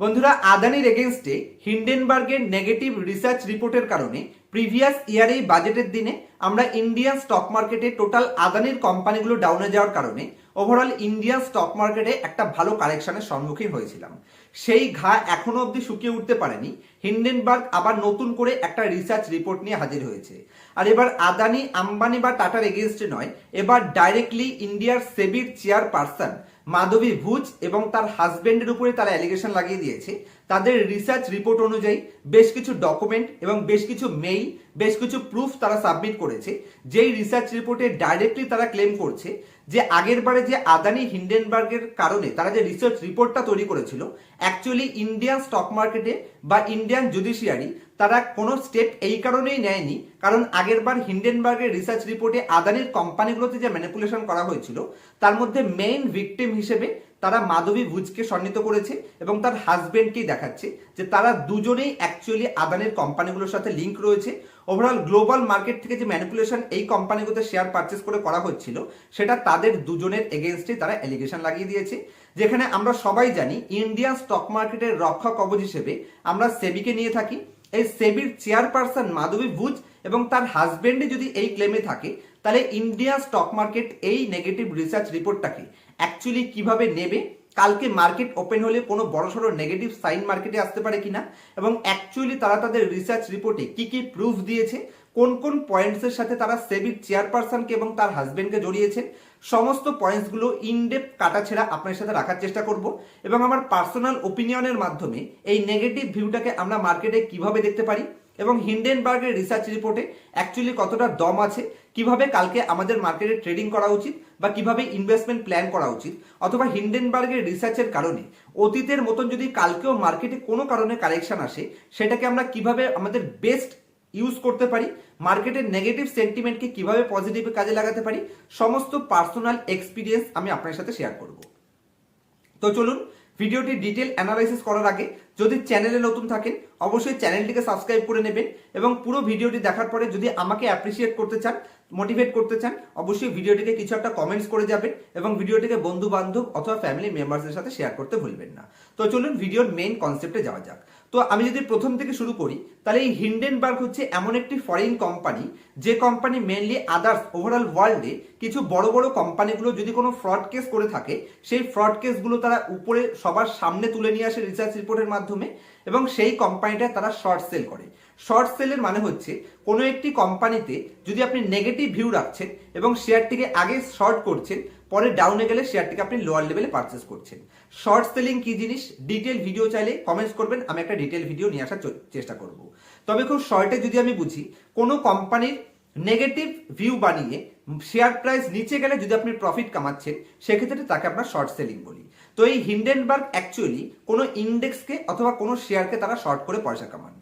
বন্ধুরা, আদানির এগেনস্টে হিন্ডেনবার্গের negative research রিপোর্টের কারণে প্রিভিয়াস ইয়ারেই বাজেটের দিনে আমরা ইন্ডিয়ান স্টক মার্কেটে টোটাল আদানির কোম্পানিগুলো ডাউনে যাওয়ার কারণে ওভারঅল ইন্ডিয়ান স্টক মার্কেটে একটা ভালো কারেকশনের সম্মুখীন হয়েছিলাম। সেই ঘা এখনও অবধি শুকিয়ে উঠতে পারেনি। হিন্ডেনবার্গ আবার নতুন করে একটা রিসার্চ রিপোর্ট নিয়ে হাজির হয়েছে। আর এবার আদানি, আম্বানি বা টাটার এগেনস্টে নয়, এবার ডাইরেক্টলি ইন্ডিয়ার সেবির চেয়ারপারসন মাধবী ভুজ এবং তার হাজব্যান্ডের উপরে তারা অ্যালিগেশন লাগিয়ে দিয়েছে। তাদের রিসার্চ রিপোর্ট অনুযায়ী বেশ কিছু ডকুমেন্ট এবং বেশ কিছু মেইল বেশ কিছু প্রুফ তারা সাবমিট করেছে। যেই রিসার্চ রিপোর্টে ডাইরেক্টলি তারা ক্লেম করছে যে আগের বারে যে আদানি হিন্ডেনবার্গের কারণে তারা যে রিসার্চ রিপোর্টটা তৈরি করেছিল অ্যাকচুয়ালি ইন্ডিয়ান স্টক মার্কেটে বা ইন্ডিয়ান জুডিশিয়ারি তারা কোনো স্টেপ এই কারণেই নেয়নি, কারণ আগের বার হিন্ডেনবার্গের রিসার্চ রিপোর্টে আদানির কোম্পানিগুলোতে যে ম্যানিপুলেশন করা হয়েছিল, তার মধ্যে মেইন ভিকটিম হিসেবে তারা মাধবী ভুজকে সন্নিত করেছে এবং তার হাজবেন্ডকেই দেখাচ্ছে যে তারা দুজনেই অ্যাকচুয়ালি আদানির কোম্পানিগুলোর সাথে লিঙ্ক রয়েছে। ওভারঅল গ্লোবাল মার্কেট থেকে যে ম্যানিপুলেশন এই কোম্পানিগুলোতে শেয়ার পারচেস করে করা হচ্ছিল, সেটা তাদের দুজনের এগেনস্টে তারা অ্যালিগেশন লাগিয়ে দিয়েছে। যেখানে আমরা সবাই জানি ইন্ডিয়ান স্টক মার্কেটের রক্ষা কবচ হিসেবে আমরা সেবিকে নিয়ে থাকি। এই সেবির চেয়ারপারসন মাধবী ভুজ এবং তার হাজবেন্ডে যদি এই ক্লেমে থাকে, তাহলে ইন্ডিয়া স্টক মার্কেট এই নেগেটিভ রিসার্চ রিপোর্টটাকে অ্যাকচুয়ালি কীভাবে নেবে? কালকে মার্কেট ওপেন হলে কোনো বড়সড় নেগেটিভ সাইন মার্কেটে আসতে পারে কিনা? এবং অ্যাকচুয়ালি তারা তাদের রিসার্চ রিপোর্টে কি কি প্রুফ দিয়েছে? কোন কোন পয়েন্টসের সাথে তারা সেবির চেয়ারপারসনকে এবং তার হাজবেন্ডকে জড়িয়েছেন সমস্ত পয়েন্টসগুলো ইনডেপ কাটাছেড়া আপনার সাথে রাখার চেষ্টা করব। এবং আমার পার্সোনাল ওপিনিয়নের মাধ্যমে এই নেগেটিভ ভিউটাকে আমরা মার্কেটে কীভাবে দেখতে পারি? এবং হিন্ডেনবার্গের রিসার্চ রিপোর্টে অ্যাকচুয়ালি কতটা দম আছে? কীভাবে কালকে আমাদের মার্কেটে ট্রেডিং করা উচিত বা কীভাবে ইনভেস্টমেন্ট প্ল্যান করা উচিত অথবা হিন্ডেনবার্গের রিসার্চের কারণে অতীতের মতন যদি কালকেও মার্কেটে কোনো কারণে কারেকশন আসে, সেটাকে আমরা কীভাবে আমাদের বেস্ট ইউজ করতে পারি মার্কেটের নেগেটিভ সেন্টিমেন্টকে কীভাবে পজিটিভ কাজে লাগাতে পারি, সমস্ত পার্সোনাল এক্সপিরিয়েন্স আমি আপনার সাথে শেয়ার করব। তো চলুন ভিডিওটি ডিটেল অ্যানালাইসিস করার আগে যদি চ্যানেলে নতুন থাকেন, অবশ্যই চ্যানেলটিকে সাবস্ক্রাইব করে নেবেন এবং পুরো ভিডিওটি দেখার পরে যদি আমাকে অ্যাপ্রিসিয়েট করতে চান মোটিভেট করতে চান, অবশ্যই ভিডিওটিকে কিছু একটা কমেন্টস করে যাবেন এবং ভিডিওটিকে বন্ধু বান্ধব অথবা ফ্যামিলি মেম্বারসদের সাথে শেয়ার করতে ভুলবেন না। তো চলুন, ভিডিওর মেইন কনসেপ্টে যাওয়া যাক। তো আমি যদি প্রথম থেকে শুরু করি, তাহলে এই হিন্ডেনবার্গ হচ্ছে এমন একটি ফরেন কোম্পানি যে কোম্পানি মেনলি আদার্স ওভারঅল ওয়ার্ল্ডে কিছু বড় বড় কোম্পানিগুলো যদি কোনো ফ্রড কেস করে থাকে, সেই ফ্রড কেসগুলো তারা উপরে সবার সামনে তুলে নিয়ে আসে রিসার্চ রিপোর্টের মাধ্যমে, এবং সেই কোম্পানিটা তারা শর্ট সেল করে। শর্ট সেলের মানে হচ্ছে, কোনো একটি কোম্পানিতে যদি আপনি নেগেটিভ ভিউ রাখছেন এবং শেয়ারটিকে আগে শর্ট করছেন পরে ডাউনে গেলে শেয়ারটিকে আপনি লোয়ার লেভেলে পারচেস করছেন। শর্ট সেলিং কি জিনিস? ডিটেল ভিডিও চাইলে কমেন্টস করবেন, আমি একটা ডিটেল ভিডিও নিয়ে আসার চেষ্টা করব। তবে খুব শর্টে যদি আমি বুঝি, কোনো কোম্পানির নেগেটিভ ভিউ বানিয়ে শেয়ার প্রাইস নিচে গেলে যদি আপনি প্রফিট কামাচ্ছেন, সেক্ষেত্রে তাকে আমরা শর্ট সেলিং বলি। তো এই হিন্ডেনবার্গ অ্যাকচুয়ালি কোনো ইন্ডেক্সকে অথবা কোনো শেয়ারকে তারা শর্ট করে পয়সা কামান।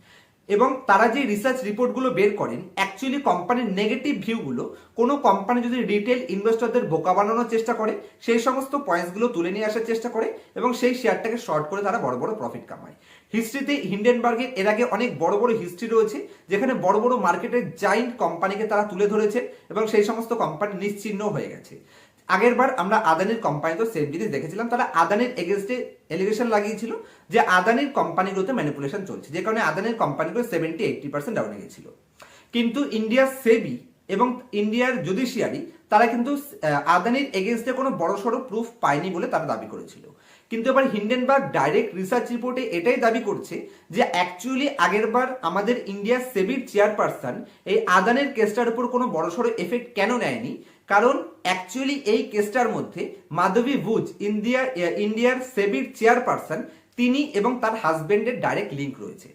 এবং তারা যে রিসার্চ রিপোর্টগুলো বের করেন অ্যাকচুয়ালি কোম্পানির নেগেটিভ ভিউগুলো কোনো কোম্পানি যদি রিটেল ইনভেস্টরদের বোকা বানানোর চেষ্টা করে, সেই সমস্ত পয়েন্টসগুলো তুলে নিয়ে আসার চেষ্টা করে এবং সেই শেয়ারটাকে শর্ট করে তারা বড় বড় প্রফিট কামায়। হিস্ট্রিতে হিন্ডেনবার্গের এর আগে অনেক বড় বড় হিস্ট্রি রয়েছে, যেখানে বড় বড় মার্কেটের জাইন্ট কোম্পানিকে তারা তুলে ধরেছে এবং সেই সমস্ত কোম্পানি নিশ্চিহ্ন হয়ে গেছে। আগের বার আমরা আদানির কোম্পানিতে সেম জিনিস দেখেছিলাম তারা আদানির এগেনস্টে এলিগেশন লাগিয়েছিল যে আদানির কোম্পানিগুলোতে ম্যানিপুলেশন চলছে। যে কারণে আদানির কোম্পানিগুলো সেভেন্টি এইটটি পার্সেন্ট ডাউনে গেছিল। কিন্তু ইন্ডিয়ার সেবি এবং ইন্ডিয়ার জুডিশিয়ারি তারা কিন্তু আদানির এগেনস্টে কোনো বড়সড় প্রুফ পায়নি বলে তারা দাবি করেছিল। কিন্তু এবার হিন্ডেনবার্গ ডাইরেক্ট রিসার্চ রিপোর্টে এটাই দাবি করছে যে অ্যাকচুয়ালি আগেরবার আমাদের ইন্ডিয়া সেবির চেয়ারপারসন এই আদানের কেসটার উপর কোনো বড়সড় এফেক্ট কেন নেয়নি? কারণ অ্যাকচুয়ালি এই কেসটার মধ্যে মাধবী ভুজ, ইন্ডিয়া ইন্ডিয়ার সেবির চেয়ারপারসন তিনি এবং তার হাজবেন্ডের ডাইরেক্ট লিঙ্ক রয়েছে।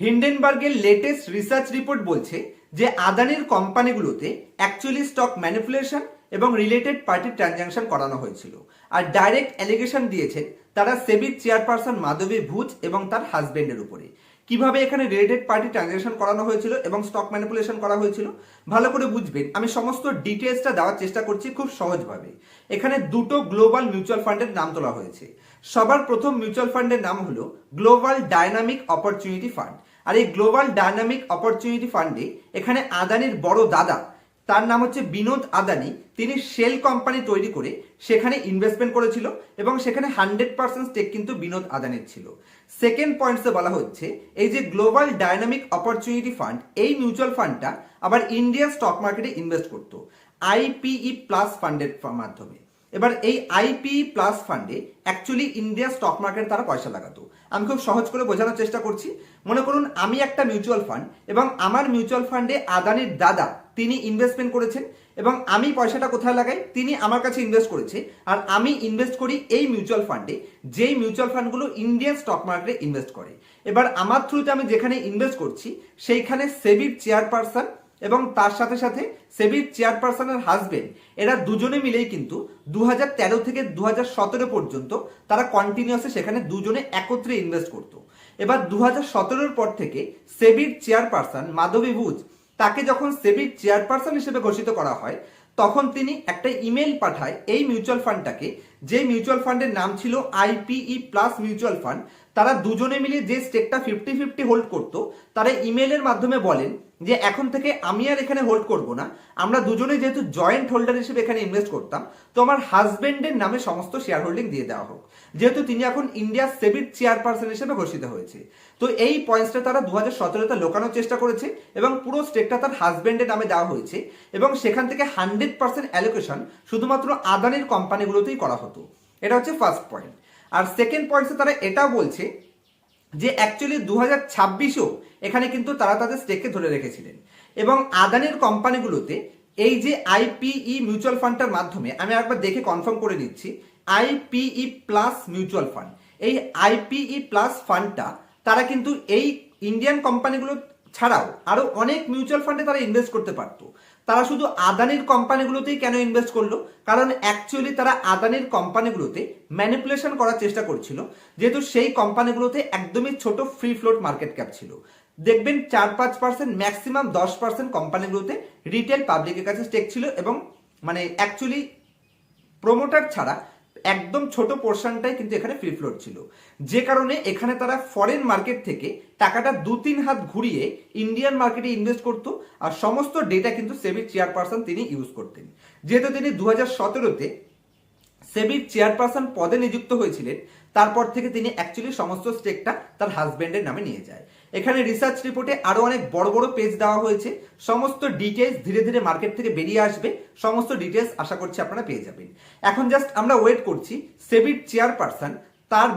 হিন্ডেনবার্গের লেটেস্ট রিসার্চ রিপোর্ট বলছে যে আদানির কোম্পানিগুলোতে অ্যাকচুয়ালি স্টক ম্যানিপুলেশন এবং রিলেটেড পার্টি ট্রানজাকশন করানো হয়েছিল। আর ডাইরেক্ট অ্যালিগেশন দিয়েছেন তারা সেবির চেয়ারপারসন মাধবী ভুজ এবং তার হাজবেন্ডের উপরে। কীভাবে এখানে রেডেড পার্টি ট্রানজাকশন করানো হয়েছিল এবং স্টক ম্যানিপুলেশন করা হয়েছিল, ভালো করে বুঝবেন। আমি সমস্ত ডিটেলসটা দেওয়ার চেষ্টা করছি খুব সহজভাবে। এখানে দুটো গ্লোবাল মিউচুয়াল ফান্ডের নাম তোলা হয়েছে। সবার প্রথম মিউচুয়াল ফান্ডের নাম হলো গ্লোবাল ডায়নামিক অপরচুনিটি ফান্ড আর এই গ্লোবাল ডায়নামিক অপরচুনিটি ফান্ডে এখানে আদানির বড় দাদা তার নাম হচ্ছে বিনোদ আদানি। তিনি শেল কোম্পানি তৈরি করে সেখানে ইনভেস্টমেন্ট করেছিল এবং সেখানে হান্ড্রেড পার্সেন্ট স্টেক কিন্তু বিনোদ আদানির ছিল। সেকেন্ড পয়েন্টসে বলা হচ্ছে, এই যে গ্লোবাল ডায়নামিক অপরচুনিটি ফান্ড এই মিউচুয়াল ফান্ডটা আবার ইন্ডিয়ান স্টক মার্কেটে ইনভেস্ট করতো। আইপিই প্লাস ফান্ডের মাধ্যমে। এবার এই আইপি প্লাস ফান্ডে অ্যাকচুয়ালি ইন্ডিয়া স্টক মার্কেটে তারা পয়সা লাগাতো। আমি খুব সহজ করে বোঝানোর চেষ্টা করছি। মনে করুন, আমি একটা মিউচুয়াল ফান্ড এবং আমার মিউচুয়াল ফান্ডে আদানির দাদা, তিনি ইনভেস্টমেন্ট করেছেন এবং আমি পয়সাটা কোথায় লাগাই? তিনি আমার কাছে ইনভেস্ট করেছে আর আমি ইনভেস্ট করি এই মিউচুয়াল ফান্ডে যেই মিউচুয়াল ফান্ডগুলো ইন্ডিয়ান স্টক মার্কেটে ইনভেস্ট করে। এবার আমার থ্রুতে আমি যেখানে ইনভেস্ট করছি, সেইখানে সেবির চেয়ারপারসন এবং তার সাথে সাথে সেবির চেয়ারপারসনের হাজবেন্ড, এরা দুজনে মিলেই কিন্তু দু হাজার তেরো থেকে দু সতেরো পর্যন্ত তারা কন্টিনিউয়াসলি সেখানে দুজনে একত্রে ইনভেস্ট করতো। এবার দু হাজার পর থেকে সেবির চেয়ারপারসন মাধবী ভুজ, তাকে যখন সেবির চেয়ারপারসন হিসেবে ঘোষিত করা হয়, তখন তিনি একটা ইমেল পাঠায় এই মিউচুয়াল ফান্ডটাকে যে মিউচুয়াল ফান্ডের নাম ছিল আইপিই প্লাস মিউচুয়াল ফান্ড তারা দুজনে মিলে যে স্টেকটা ফিফটি ফিফটি হোল্ড করতো, তারা ইমেলের মাধ্যমে বলেন যে এখন থেকে আমি আর এখানে হোল্ড করব না, আমরা দুজনে যেহেতু জয়েন্ট হোল্ডার হিসেবে এখানে ইনভেস্ট করতাম, তো আমার হাজবেন্ডের নামে সমস্ত শেয়ার হোল্ডিং দিয়ে দেওয়া হোক। যেহেতু তিনি এখন ইন্ডিয়ার সেবির চেয়ারপারসন হিসেবে ঘোষিত হয়েছে। তো এই পয়েন্টসটা তারা দু হাজার সতেরোতে লোকানোর চেষ্টা করেছে এবং পুরো স্টেকটা তার হাজবেন্ডের নামে দেওয়া হয়েছে এবং সেখান থেকে হান্ড্রেড পার্সেন্ট অ্যালোকেশন শুধুমাত্র আদানির কোম্পানিগুলোতেই করা হতো। এটা হচ্ছে ফার্স্ট পয়েন্ট আর সেকেন্ড পয়েন্টসে তারা এটাও বলছে যে অ্যাকচুয়ালি দু হাজার ছাব্বিশেও এখানে কিন্তু তারা তাদের স্টেককে ধরে রেখেছিলেন। এবং আদানির কোম্পানিগুলোতে এই যে আইপিই মিউচুয়াল ফান্ডটার মাধ্যমে, আমি একবার দেখে কনফার্ম করে নিচ্ছি আইপিই প্লাস মিউচুয়াল ফান্ড এই আইপিই প্লাস ফান্ডটা তারা কিন্তু এই ইন্ডিয়ান কোম্পানিগুলো ছাড়াও আরও অনেক মিউচুয়াল ফান্ডে তারা ইনভেস্ট করতে পারতো। তারা শুধু আদানির কোম্পানিগুলোতেই কেন ইনভেস্ট করল? কারণ অ্যাকচুয়ালি তারা আদানির কোম্পানিগুলোতে ম্যানিপুলেশন করার চেষ্টা করছিল, যেহেতু সেই কোম্পানিগুলোতে একদমই ছোট ফ্রি ফ্লোট মার্কেট ক্যাপ ছিল। দেখবেন চার পাঁচ পার্সেন্ট ম্যাক্সিমাম দশ পার্সেন্ট কোম্পানিগুলোতে রিটেল পাবলিকের কাছে স্টেক ছিল এবং মানে অ্যাকচুয়ালি প্রোমোটার ছাড়া একদম ছোট পোর্শনটাই কিন্তু এখানে ফ্রি ফ্লোট ছিল। যে কারণে এখানে তারা ফরেন মার্কেট থেকে টাকাটা দু তিন হাত ঘুরিয়ে ইন্ডিয়ান মার্কেটে ইনভেস্ট করতো আর সমস্ত ডেটা কিন্তু সেবির চেয়ারপারসন তিনি ইউজ করতেন। যেহেতু তিনি দু হাজার সতেরোতে সেবির চেয়ারপারসন পদে নিযুক্ত হয়েছিলেন, তারপর থেকে তিনি অ্যাকচুয়ালি সমস্ত স্টেকটা তার হাজব্যান্ডের নামে নিয়ে যায়। এখানে রিসার্চ রিপোর্টে আরও অনেক বড় বড় পেজ দেওয়া হয়েছে। সমস্ত ডিটেলস ধীরে ধীরে মার্কেট থেকে বেরিয়ে আসবে। সমস্ত ডিটেলস আশা করছি আপনারা পেয়ে যাবেন। এখন জাস্ট আমরা ওয়েট করছি সেবির চেয়ারপারসন তার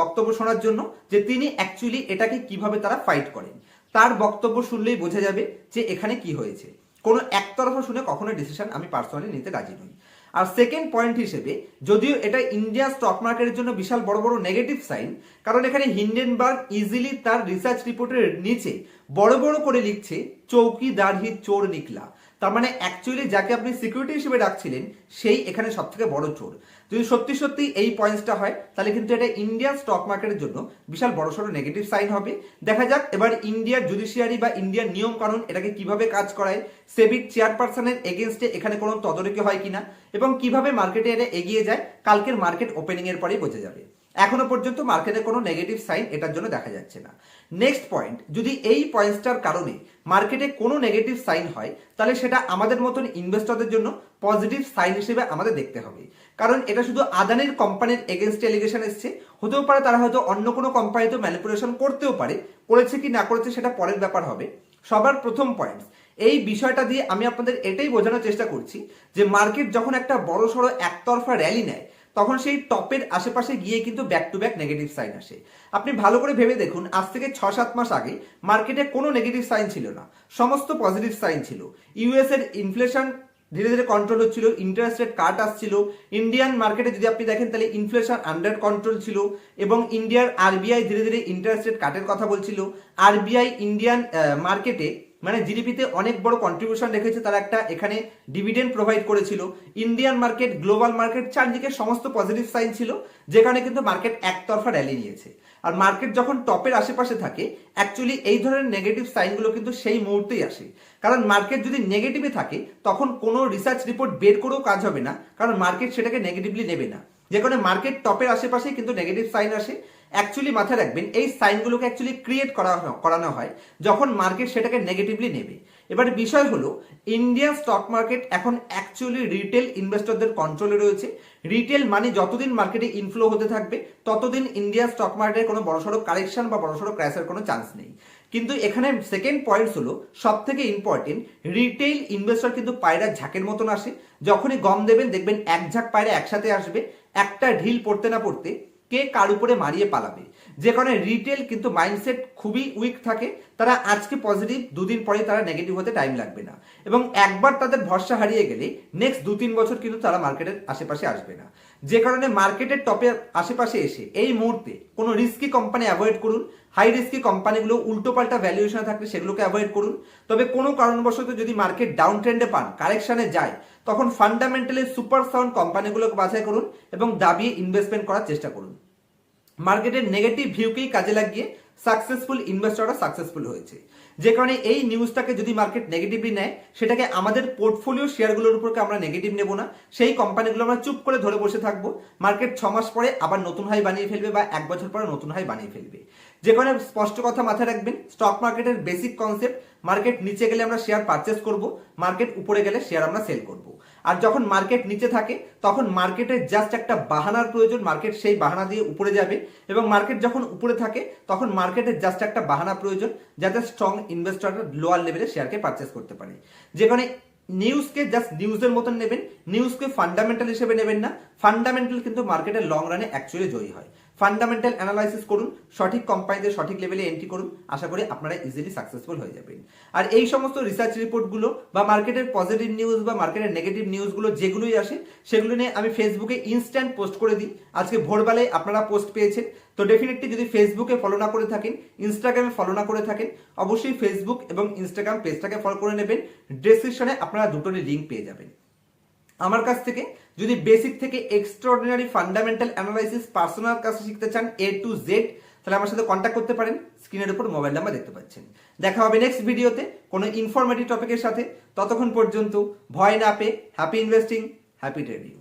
বক্তব্য শোনার জন্য যে তিনি অ্যাকচুয়ালি এটাকে কীভাবে তারা ফাইট করেন। তার বক্তব্য শুনলেই বোঝা যাবে যে এখানে কি হয়েছে। কোনো একতরফা শুনে কখনো ডিসিশন আমি পার্সোনালি নিতে রাজি নই। আর সেকেন্ড পয়েন্ট হিসেবে যদিও এটা ইন্ডিয়া স্টক মার্কেটের জন্য বিশাল বড় বড় নেগেটিভ সাইন কারণ এখানে হিন্ডেনবার্গ ইজিলি তার রিসার্চ রিপোর্টের নিচে বড় বড় করে লিখছে, চৌকি হি চোর নিকলা। তার মানে অ্যাকচুয়ালি যাকে আপনি সিকিউরিটি হিসেবে ডাকছিলেন, সেই এখানে সব থেকে বড় চোর। যদি সত্যি সত্যি এই পয়েন্টসটা হয়, তাহলে কিন্তু এটা ইন্ডিয়ান স্টক মার্কেটের জন্য বিশাল বড় সড়ো নেগেটিভ সাইন হবে। দেখা যাক এবার ইন্ডিয়ার জুডিশিয়ারি বা ইন্ডিয়ার নিয়ম কানুন এটাকে কীভাবে কাজ করায়। সেবিক চেয়ারপারসনের এগেনস্টে এখানে কোনো তদারকি হয় কিনা, এবং কীভাবে মার্কেটে এটা এগিয়ে যায়, কালকের মার্কেট ওপেনিং এর পরেই বোঝা যাবে। এখনও পর্যন্ত মার্কেটে কোনো নেগেটিভ সাইন এটার জন্য দেখা যাচ্ছে না। নেক্সট পয়েন্ট যদি এই পয়েন্টসটার কারণে মার্কেটে কোনো নেগেটিভ সাইন হয়, তাহলে সেটা আমাদের মতন ইনভেস্টরদের জন্য পজিটিভ সাইন হিসেবে আমাদের দেখতে হবে। কারণ এটা শুধু আদানির কোম্পানির এগেনস্ট এলিগেশন এসছে। হতেও পারে তারা হয়তো অন্য কোনো কোম্পানিতে ম্যানিপুলেশন করতেও পারে। করেছে কি না করেছে সেটা পরের ব্যাপার হবে। সবার প্রথম পয়েন্ট এই বিষয়টা দিয়ে আমি আপনাদের এটাই বোঝানোর চেষ্টা করছি যে মার্কেট যখন একটা বড় সড়ো একতরফা র্যালি নেয় তখন সেই টপের আশেপাশে গিয়ে কিন্তু back to back negative sign আসে। আপনি ভালো করে ভেবে দেখুন, আজ থেকে ছ সাত মাস আগে মার্কেটে কোনো নেগেটিভ সাইন ছিল না। সমস্ত পজিটিভ সাইন ছিল। ইউএস এর ইনফ্লেশন ধীরে ধীরে কন্ট্রোল হচ্ছিল ইন্টারেস্ট রেট কাট আসছিল। ইন্ডিয়ান মার্কেটে যদি আপনি দেখেন, তাহলে ইনফ্লেশন আন্ডার কন্ট্রোল ছিল এবং ইন্ডিয়ার আরবিআই ধীরে ধীরে ইন্টারেস্ট রেট কাটের কথা বলছিল। আরবিআই ইন্ডিয়ান মার্কেটে মানে জিডিপিতে অনেক বড় কন্ট্রিবিউশন রেখেছে তারা একটা এখানে ডিভিডেন্ড প্রোভাইড করেছিল। ইন্ডিয়ান মার্কেট গ্লোবাল মার্কেট চারদিকে সমস্ত পজিটিভ সাইন ছিল, যেখানে কিন্তু মার্কেট একতরফা র্যালি নিয়েছে। আর মার্কেট যখন টপের আশেপাশে থাকে অ্যাকচুয়ালি এই ধরনের নেগেটিভ সাইনগুলো কিন্তু সেই মুহূর্তেই আসে। কারণ মার্কেট যদি নেগেটিভে থাকে, তখন কোনো রিসার্চ রিপোর্ট বের করেও কাজ হবে না, কারণ মার্কেট সেটাকে নেগেটিভলি নেবে না। যে কারণে মার্কেট টপের আশেপাশেই কিন্তু নেগেটিভ সাইন আসে অ্যাকচুয়ালি মাথায় রাখবেন, এই সাইনগুলোকে অ্যাকচুয়ালি ক্রিয়েট করা করানো হয় যখন মার্কেট সেটাকে নেগেটিভলি নেবে। এবার বিষয় হলো ইন্ডিয়ান স্টক মার্কেট এখন অ্যাকচুয়ালি রিটেল ইনভেস্টরদের কন্ট্রোলে রয়েছে। রিটেল মানি যতদিন মার্কেটে ইনফ্লো হতে থাকবে, ততদিন ইন্ডিয়ান স্টক মার্কেটে কোনো বড়সড় কারেকশন বা বড়সড় ক্র্যাশের কোনো চান্স নেই। কিন্তু এখানে সেকেন্ড পয়েন্টস হলো সব থেকে ইম্পর্টেন্ট রিটেল ইনভেস্টর কিন্তু পায়রা ঝাঁকের মতন আসে। যখনই গম দেবেন, দেখবেন এক ঝাঁক পায়রা একসাথে আসবে। একটা ঢিল পড়তে না পড়তে কে কার উপরে মারিয়ে পালাবে। যে কারণে রিটেল কিন্তু মাইন্ডসেট খুবই উইক থাকে। তারা আজকে পজিটিভ দুদিন পরে তারা নেগেটিভ হতে টাইম লাগবে না। এবং একবার তাদের ভরসা হারিয়ে গেলে নেক্সট দু তিন বছর কিন্তু তারা মার্কেটের আশেপাশে আসবে না। যে কারণে মার্কেটের টপে আশেপাশে এসে এই মুহূর্তে কোনো রিস্কি কোম্পানি অ্যাভয়েড করুন। হাই রিস্কি কোম্পানিগুলো উল্টোপাল্টা ভ্যালুয়েশনে থাকলে সেগুলোকে অ্যাভয়েড করুন। তবে কোনো কারণবশত যদি মার্কেট ডাউন ট্রেন্ডে পান কারেকশনে যায় তখন ফান্ডামেন্টালি সুপার সাউন্ড কোম্পানিগুলোকে বাছাই করুন এবং দাবিয়ে ইনভেস্টমেন্ট করার চেষ্টা করুন। মার্কেটের নেগেটিভ ভিউকেই কাজে লাগিয়ে সাকসেসফুল ইনভেস্টররা সাকসেসফুল হয়েছে। যে কারণে এই নিউজটাকে যদি মার্কেট নেগেটিভলি নেয়, সেটাকে আমাদের পোর্টফোলিও শেয়ারগুলোর উপরকে আমরা নেগেটিভ নেব না। সেই কোম্পানিগুলো আমরা চুপ করে ধরে বসে থাকব। মার্কেট ছ মাস পরে আবার নতুন হাই বানিয়ে ফেলবে বা এক বছর পরে নতুন হাই বানিয়ে ফেলবে। যে কারণে স্পষ্ট কথা মাথায় রাখবেন স্টক মার্কেটের বেসিক কনসেপ্ট মার্কেট নিচে গেলে আমরা শেয়ার পারচেস করব মার্কেট উপরে গেলে শেয়ার আমরা সেল করব। আর যখন মার্কেট নিচে থাকে, তখন মার্কেটের জাস্ট একটা বাহানার প্রয়োজন। মার্কেট সেই বাহানা দিয়ে উপরে যাবে এবং মার্কেট যখন উপরে থাকে, তখন মার্কেটের জাস্ট একটা বাহানা প্রয়োজন যাতে স্ট্রং ইনভেস্টররা লোয়ার লেভেলে শেয়ারকে পারচেস করতে পারে। যেখানে নিউজকে জাস্ট নিউজের মতন নেবেন নিউজকে ফান্ডামেন্টাল হিসেবে নেবেন না। ফান্ডামেন্টাল কিন্তু মার্কেটের লং রানে অ্যাকচুয়ালি জয়ী হয়। ফান্ডামেন্টাল অ্যানালাইসিস করুন, সঠিক কোম্পানিতে সঠিক লেভেলে এন্ট্রি করুন, আশা করি আপনারা ইজিলি সাকসেসফুল হয়ে যাবেন। আর এই সমস্ত রিসার্চ রিপোর্টগুলো বা মার্কেটের পজিটিভ নিউজ বা মার্কেটের নেগেটিভ নিউজগুলো যেগুলোই আসে, সেগুলো নিয়ে আমি ফেসবুকে ইনস্ট্যান্ট পোস্ট করে দিই। আজকে ভোরবেলায় আপনারা পোস্ট পেয়েছেন। তো ডেফিনেটলি যদি ফেসবুকে ফলো না করে থাকেন ইনস্টাগ্রামে ফলো না করে থাকেন, অবশ্যই ফেসবুক এবং ইনস্টাগ্রাম পেজটাকে ফলো করে নেবেন। ডেসক্রিপশনে আপনারা দুটোরই লিঙ্ক পেয়ে যাবেন। আমার কাছ থেকে যদি বেসিক থেকে এক্সট্রাঅর্ডিনারি ফান্ডামেন্টাল অ্যানালাইসিস পার্সোনাল কাছে শিখতে চান এ টু জেড তাহলে আমার সাথে কন্ট্যাক্ট করতে পারেন। স্ক্রিনের উপর মোবাইল নাম্বার দেখতে পাচ্ছেন। দেখা হবে নেক্সট ভিডিওতে কোনো ইনফরমেটিভ টপিকের সাথে। ততক্ষণ পর্যন্ত ভয় না পেয়ে হ্যাপি ইনভেস্টিং হ্যাপি ট্রেডিং